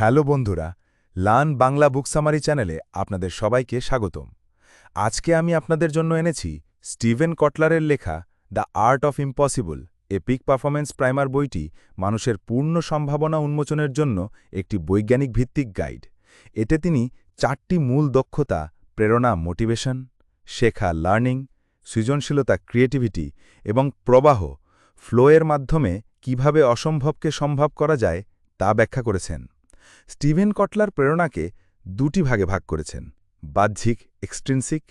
Hello বন্ধুরা, লান বাংলা বুক summary চ্যানেলে আপনাদের সবাইকে স্বাগতম। আজকে আমি আপনাদের জন্য এনেছি স্টিভেন কটলারের লেখা the art of impossible, a peak performance primer বইটি মানুষের পূর্ণ সম্ভাবনা উন্মোচনের জন্য একটি বৈজ্ঞানিক ভিত্তিক গাইড। এতে তিনি চারটি মূল দক্ষতা, প্রেরণা, মোটিভেশন, শেখা, লার্নিং, সৃজনশীলতা, ক্রিয়েটিভিটি এবং প্রবাহ ফ্লোয়ের মাধ্যমে কীভাবে অসম্ভবকে সম্ভব করা যায় তা ব্যাখ্যা করেছেন। স্টিভেন কটলার প্রেরণাকে দুটি ভাগে ভাগ করেছেন, বাহ্যিক এক্সট্রিনসিক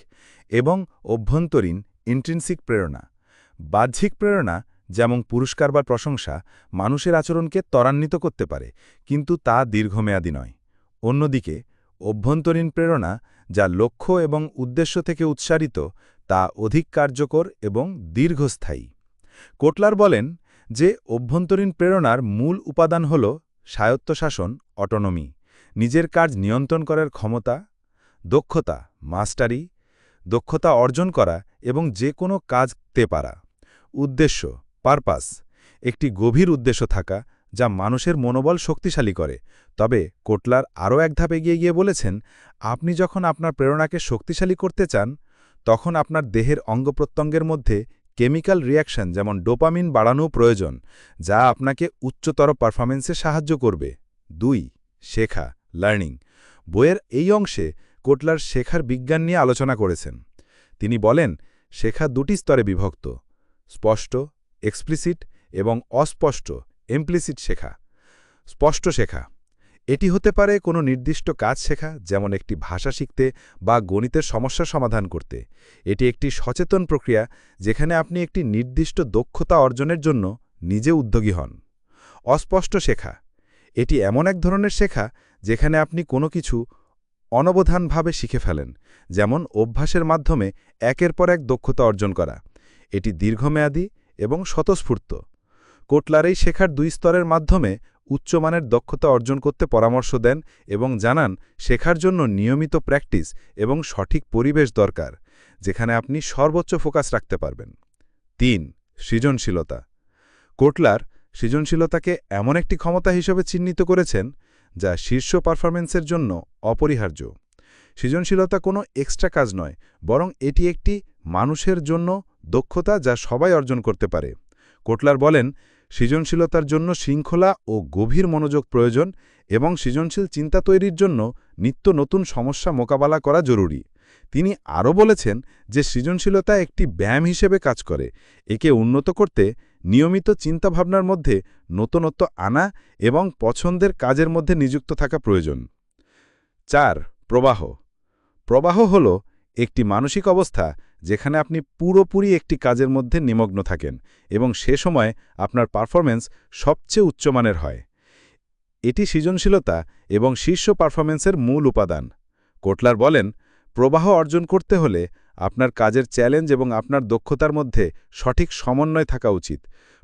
এবং অভ্যন্তরীণ ইন্ট্রিনসিক প্রেরণা। বাহ্যিক প্রেরণা যেমন পুরস্কার বা প্রশংসা মানুষের আচরণকে ত্বরান্বিত করতে পারে, কিন্তু তা দীর্ঘমেয়াদী নয়। অন্যদিকে, অভ্যন্তরীণ প্রেরণা যা লক্ষ্য এবং উদ্দেশ্য থেকে উৎসারিত তা অধিক কার্যকর এবং দীর্ঘস্থায়ী। কোটলার বলেন যে অভ্যন্তরীণ প্রেরণার মূল উপাদান হল স্বায়ত্তশাসন অটোনমি নিজের কাজ নিয়ন্ত্রণ করার ক্ষমতা, দক্ষতা মাস্টারি দক্ষতা অর্জন করা এবং যে কোনো কাজ তে পারা। উদ্দেশ্য পারপাস একটি গভীর উদ্দেশ্য থাকা যা মানুষের মনোবল শক্তিশালী করে। তবে কোটলার আরও এক ধাপ এগিয়ে গিয়ে বলেছেন, আপনি যখন আপনার প্রেরণাকে শক্তিশালী করতে চান, তখন আপনার দেহের অঙ্গপ্রত্যঙ্গের মধ্যে কেমিক্যাল রিয়াকশন যেমন ডোপামিন বাড়ানো প্রয়োজন, যা আপনাকে উচ্চতর পারফরমেন্সে সাহায্য করবে। দুই, শেখা, লার্নিং। বইয়ের এই অংশে কোটলার শেখার বিজ্ঞান নিয়ে আলোচনা করেছেন। তিনি বলেন, শেখা দুটি স্তরে বিভক্ত, স্পষ্ট এক্সপ্লিসিট এবং অস্পষ্ট এমপ্লিসিট শেখা। স্পষ্ট শেখা এটি হতে পারে কোনো নির্দিষ্ট কাজ শেখা, যেমন একটি ভাষা শিখতে বা গণিতের সমস্যা সমাধান করতে। এটি একটি সচেতন প্রক্রিয়া, যেখানে আপনি একটি নির্দিষ্ট দক্ষতা অর্জনের জন্য নিজে উদ্যোগী হন। অস্পষ্ট শেখা। এটি এমন এক ধরনের শেখা, যেখানে আপনি কোনো কিছু অনবধানভাবে শিখে ফেলেন, যেমন অভ্যাসের মাধ্যমে একের পর এক দক্ষতা অর্জন করা। এটি দীর্ঘমেয়াদী এবং স্বতঃস্ফূর্ত। কোটলার এই শেখার দুই স্তরের মাধ্যমে উচ্চমানের দক্ষতা অর্জন করতে পরামর্শ দেন এবং জানান, শেখার জন্য নিয়মিত প্র্যাকটিস এবং সঠিক পরিবেশ দরকার, যেখানে আপনি সর্বোচ্চ ফোকাস রাখতে পারবেন। তিন, সৃজনশীলতা। কোটলার সৃজনশীলতাকে এমন একটি ক্ষমতা হিসেবে চিহ্নিত করেছেন, যা শীর্ষ পারফরমেন্সের জন্য অপরিহার্য। সৃজনশীলতা কোনো এক্সট্রা কাজ নয়, বরং এটি একটি মানুষের জন্য দক্ষতা যা সবাই অর্জন করতে পারে। কোটলার বলেন সৃজনশীলতার জন্য শৃঙ্খলা ও গভীর মনোযোগ প্রয়োজন এবং সৃজনশীল চিন্তা তৈরির জন্য নিত্য নতুন সমস্যা মোকাবেলা করা জরুরি। তিনি আরও বলেছেন যে সৃজনশীলতা একটি ব্যায়াম হিসেবে কাজ করে, একে উন্নত করতে নিয়মিত চিন্তাভাবনার মধ্যে নতুনত্ব আনা এবং পছন্দের কাজের মধ্যে নিযুক্ত থাকা প্রয়োজন। চার, প্রবাহ। প্রবাহ হল একটি মানসিক অবস্থা যেখানে আপনি পুরোপুরি একটি কাজের মধ্যে নিমগ্ন থাকেন এবং সে সময় আপনার পারফরমেন্স সবচেয়ে উচ্চমানের হয়। এটি সৃজনশীলতা এবং শীর্ষ পারফরমেন্সের মূল উপাদান। কোটলার বলেন, প্রবাহ অর্জন করতে হলে আপনার কাজের চ্যালেঞ্জ এবং আপনার দক্ষতার মধ্যে সঠিক সমন্বয় থাকা উচিত।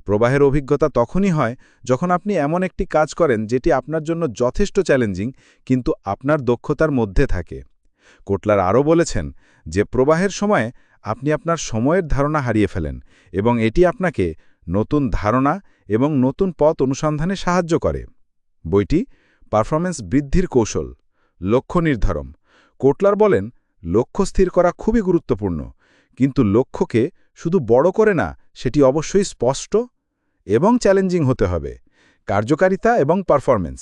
প্রবাহের অভিজ্ঞতা তখনই হয় যখন আপনি এমন একটি কাজ করেন যেটি আপনার জন্য যথেষ্ট চ্যালেঞ্জিং কিন্তু আপনার দক্ষতার মধ্যে থাকে। কোটলার আরও বলেছেন যে, প্রবাহের সময় আপনি আপনার সময়ের ধারণা হারিয়ে ফেলেন এবং এটি আপনাকে নতুন ধারণা এবং নতুন পথ অনুসন্ধানে সাহায্য করে। বইটি পারফরমেন্স বৃদ্ধির কৌশল, লক্ষ্য নির্ধারণ। কোটলার বলেন, লক্ষ্য স্থির করা খুবই গুরুত্বপূর্ণ, কিন্তু লক্ষ্যকে শুধু বড় করে না, সেটি অবশ্যই স্পষ্ট এবং চ্যালেঞ্জিং হতে হবে। কার্যকারিতা এবং পারফরমেন্স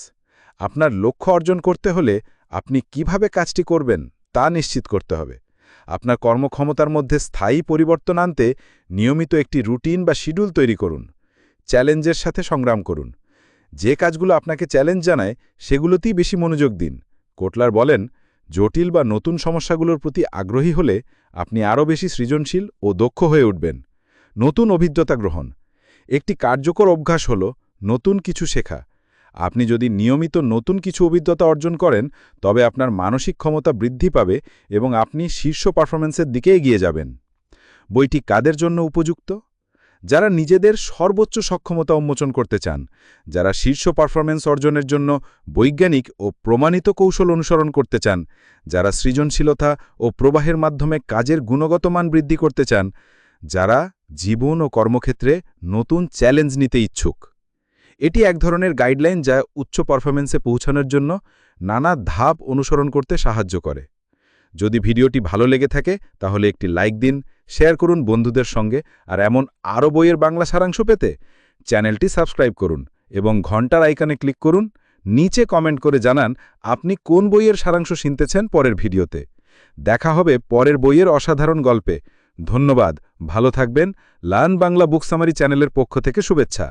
আপনার লক্ষ্য অর্জন করতে হলে আপনি কীভাবে কাজটি করবেন তা নিশ্চিত করতে হবে। আপনার কর্মক্ষমতার মধ্যে স্থায়ী পরিবর্তন আনতে নিয়মিত একটি রুটিন বা শিডিউল তৈরি করুন। চ্যালেঞ্জের সাথে সংগ্রাম করুন। যে কাজগুলো আপনাকে চ্যালেঞ্জ জানায়, সেগুলোতেই বেশি মনোযোগ দিন। কোটলার বলেন, জটিল বা নতুন সমস্যাগুলোর প্রতি আগ্রহী হলে আপনি আরও বেশি সৃজনশীল ও দক্ষ হয়ে উঠবেন। নতুন অভিজ্ঞতা গ্রহণ। একটি কার্যকর অভ্যাস হল নতুন কিছু শেখা। আপনি যদি নিয়মিত নতুন কিছু অভিজ্ঞতা অর্জন করেন, তবে আপনার মানসিক ক্ষমতা বৃদ্ধি পাবে এবং আপনি শীর্ষ পারফরমেন্সের দিকে এগিয়ে যাবেন। বইটি কাদের জন্য উপযুক্ত? যারা নিজেদের সর্বোচ্চ সক্ষমতা উন্মোচন করতে চান, যারা শীর্ষ পারফরমেন্স অর্জনের জন্য বৈজ্ঞানিক ও প্রমাণিত কৌশল অনুসরণ করতে চান, যারা সৃজনশীলতা ও প্রবাহের মাধ্যমে কাজের গুণগত মান বৃদ্ধি করতে চান, যারা জীবন ও কর্মক্ষেত্রে নতুন চ্যালেঞ্জ নিতে ইচ্ছুক। এটি এক ধরনের গাইডলাইন যা উচ্চ পারফরমেন্সে পৌঁছানোর জন্য নানা ধাপ অনুসরণ করতে সাহায্য করে। যদি ভিডিওটি ভালো লেগে থাকে, তাহলে একটি লাইক দিন, শেয়ার করুন বন্ধুদের সঙ্গে, আর এমন আরও বইয়ের বাংলা সারাংশ পেতে চ্যানেলটি সাবস্ক্রাইব করুন এবং ঘণ্টার আইকনে ক্লিক করুন। নিচে কমেন্ট করে জানান, আপনি কোন বইয়ের সারাংশ শুনতেছেন পরের ভিডিওতে। দেখা হবে পরের বইয়ের অসাধারণ গল্পে। ধন্যবাদ, ভালো থাকবেন লার্ন বাংলা বুক সামারি চ্যানেলের পক্ষ থেকে শুভেচ্ছা।